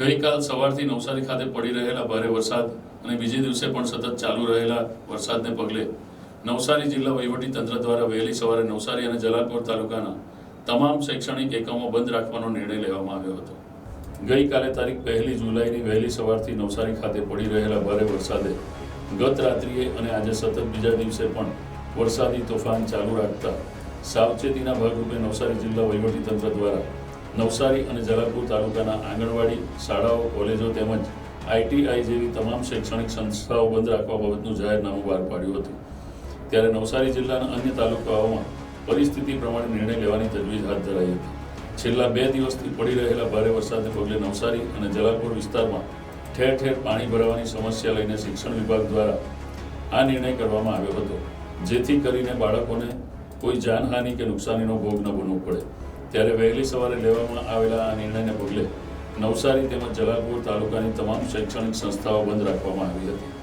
ગઈકાલ સવારથી નવસારી ખાતે પડી રહેલા ભારે વરસાદ અને બીજે દિવસે પણ સતત ચાલુ રહેલા વરસાદને પગલે નવસારી જિલ્લા વહીવટી તંત્ર દ્વારા વહેલી સવારે નવસારી અને જલાલપોર તાલુકાના તમામ શૈક્ષણિક એકમો બંધ રાખવાનો નિર્ણય લેવામાં આવ્યો હતો. ગઈકાલે તારીખ પહેલી જુલાઈની વહેલી સવારથી નવસારી ખાતે પડી રહેલા ભારે વરસાદે ગત રાત્રિએ અને આજે સતત બીજા દિવસે પણ વરસાદી તોફાન ચાલુ રાખતા સાવચેતીના ભાગરૂપે નવસારી જિલ્લા વહીવટી તંત્ર દ્વારા નવસારી અને જલાલપુર તાલુકાના આંગણવાડી શાળાઓ, કોલેજો તેમજ આઈટીઆઈ જેવી તમામ શૈક્ષણિક સંસ્થાઓ બંધ રાખવા બાબતનું જાહેરનામું બહાર પાડ્યું હતું. ત્યારે નવસારી જિલ્લાના અન્ય તાલુકાઓમાં પરિસ્થિતિ પ્રમાણે નિર્ણય લેવાની તજવીજ હાથ ધરાઈ હતી. છેલ્લા બે દિવસથી પડી રહેલા ભારે વરસાદને પગલે નવસારી અને જલાલપુર વિસ્તારમાં ઠેર ઠેર પાણી ભરાવાની સમસ્યા લઈને શિક્ષણ વિભાગ દ્વારા આ નિર્ણય કરવામાં આવ્યો હતો, જેથી કરીને બાળકોને કોઈ જાનહાનિ કે નુકસાનીનો ભોગ ન બનવો પડે. ત્યારે વહેલી સવારે લેવામાં આવેલા આ નિર્ણયને પગલે નવસારી તેમજ જલાલપુર તાલુકાની તમામ શૈક્ષણિક સંસ્થાઓ બંધ રાખવામાં આવી હતી.